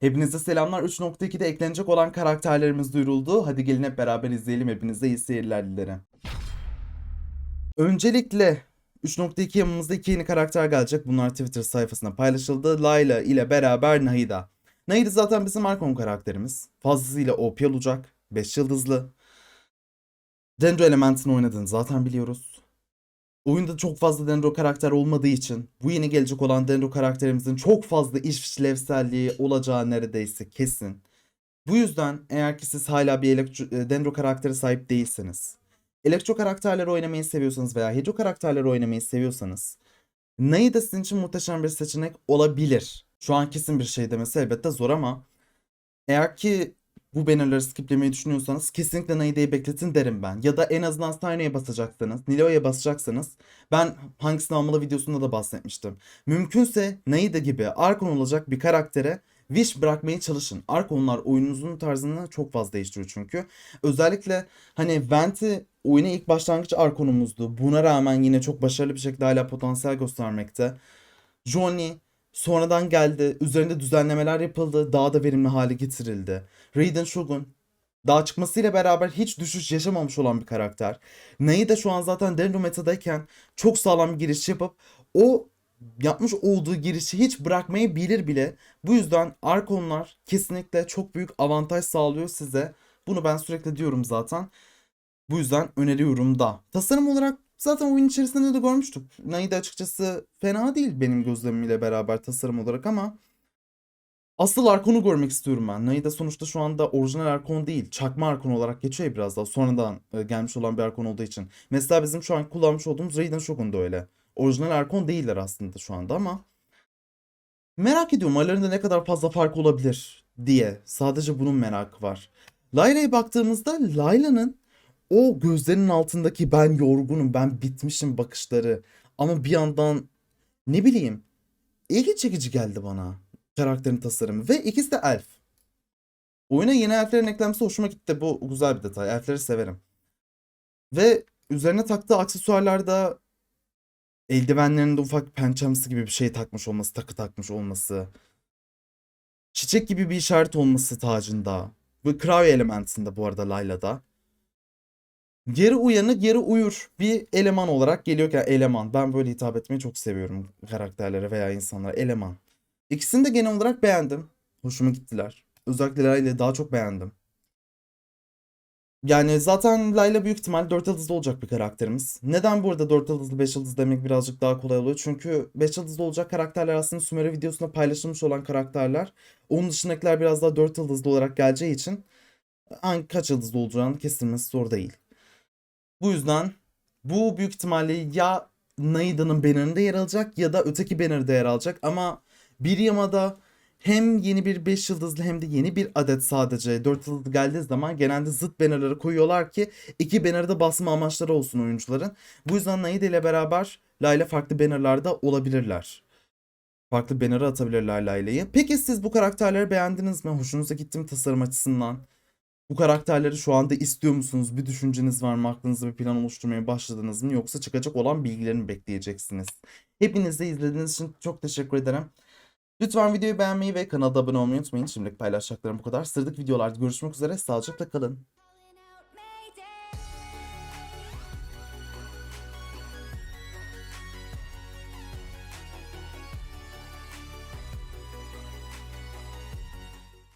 Hepinize selamlar. 3.2'de eklenecek olan karakterlerimiz duyuruldu. Hadi gelin hep beraber izleyelim. Hepinize iyi seyirler dilerim. Öncelikle 3.2 yanımızda iki yeni karakter gelecek. Bunlar Twitter sayfasında paylaşıldı. Layla ile beraber Nahida. Nahida zaten bizim Arkon karakterimiz. Fazlasıyla OP olacak. 5 yıldızlı. Dendro Element'ini oynadığını zaten biliyoruz. Oyunda çok fazla Dendro karakter olmadığı için bu yeni gelecek olan Dendro karakterimizin çok fazla işlevselliği olacağı neredeyse kesin. Bu yüzden eğer ki siz hala bir elektro, e, Dendro karakteri sahip değilseniz, elektro karakterleri oynamayı seviyorsanız veya Hydro karakterleri oynamayı seviyorsanız, Na'yı da sizin için muhteşem bir seçenek olabilir. Şu an kesin bir şey demesi elbette zor ama eğer ki bu bannerları skiplemeyi düşünüyorsanız kesinlikle Naide'yi bekletin derim ben. Ya da en azından Steiner'e basacaksanız, Nilo'ya basacaksanız ben hangisini almalı videosunda da bahsetmiştim. Mümkünse Naide gibi Arkon olacak bir karaktere Wish bırakmaya çalışın. Arkonlar oyununuzun tarzını çok fazla değiştiriyor çünkü. Özellikle hani Venti oyuna ilk başlangıç Arkon'umuzdu. Buna rağmen yine çok başarılı bir şekilde hala potansiyel göstermekte. Johnny sonradan geldi. Üzerinde düzenlemeler yapıldı. Daha da verimli hale getirildi. Raiden Shogun daha çıkmasıyla beraber hiç düşüş yaşamamış olan bir karakter. Na'yı da şu an zaten Dendro metadayken çok sağlam bir giriş yapıp o yapmış olduğu girişi hiç bırakmayabilir bile. Bu yüzden Arkonlar kesinlikle çok büyük avantaj sağlıyor size. Bunu ben sürekli diyorum zaten. Bu yüzden öneriyorum da. Tasarım olarak zaten oyun içerisinde de görmüştük. Na'yı açıkçası fena değil benim gözlemimle beraber tasarım olarak ama Asıl Arkon'u görmek istiyorum ben. Na'yı sonuçta şu anda orijinal Arkon değil. Çakma Arkon olarak geçiyor biraz daha. Sonradan e, gelmiş olan bir Arkon olduğu için. Mesela bizim şu an kullanmış olduğumuz Raiden Shogun da öyle. Orijinal Arkon değiller aslında şu anda ama merak ediyorum aralarında ne kadar fazla fark olabilir diye. Sadece bunun merakı var. Layla'ya baktığımızda Layla'nın o gözlerinin altındaki ben yorgunum, ben bitmişim bakışları ama bir yandan ne bileyim ilgi çekici geldi bana karakterin tasarımı ve ikisi de elf. Oyuna yeni elflerin eklenmesi hoşuma gitti. Bu güzel bir detay. Elfleri severim. Ve üzerine taktığı aksesuarlarda eldivenlerinde ufak pençemsi gibi bir şey takmış olması, takı takmış olması. Çiçek gibi bir işaret olması tacında. Ve klavye elementinde bu arada Layla'da. Geri uyanık, geri uyur bir eleman olarak geliyorken eleman. Ben böyle hitap etmeyi çok seviyorum karakterlere veya insanlara. Eleman. İkisini de genel olarak beğendim. Hoşuma gittiler. Özellikle Layla'yı daha çok beğendim. Yani zaten Layla büyük ihtimal 4 yıldızlı olacak bir karakterimiz. Neden burada 4 yıldızlı 5 yıldız demek birazcık daha kolay oluyor? Çünkü 5 yıldızlı olacak karakterler aslında Sumeri videosunda paylaşılmış olan karakterler. Onun dışındakiler biraz daha 4 yıldızlı olarak geleceği için hangi kaç yıldızlı olacağını kesilmesi zor değil. Bu yüzden bu büyük ihtimalle ya Naida'nın bannerında yer alacak ya da öteki bannerda yer alacak ama bir yamada hem yeni bir 5 yıldızlı hem de yeni bir adet sadece 4 yıldızlı geldiği zaman genelde zıt bannerları koyuyorlar ki iki bannerda basma amaçları olsun oyuncuların. Bu yüzden Naida ile beraber Layla farklı bannerlarda olabilirler. Farklı banner'a atabilirler Layla'yı. Peki siz bu karakterleri beğendiniz mi? Hoşunuza gitti mi tasarım açısından? Bu karakterleri şu anda istiyor musunuz? Bir düşünceniz var mı? Aklınızda bir plan oluşturmaya başladınız mı? Yoksa çıkacak olan bilgileri mi bekleyeceksiniz? Hepiniz de izlediğiniz için çok teşekkür ederim. Lütfen videoyu beğenmeyi ve kanala abone olmayı unutmayın. Şimdilik paylaşacaklarım bu kadar. Sıradaki videolarda görüşmek üzere. Sağlıcakla kalın.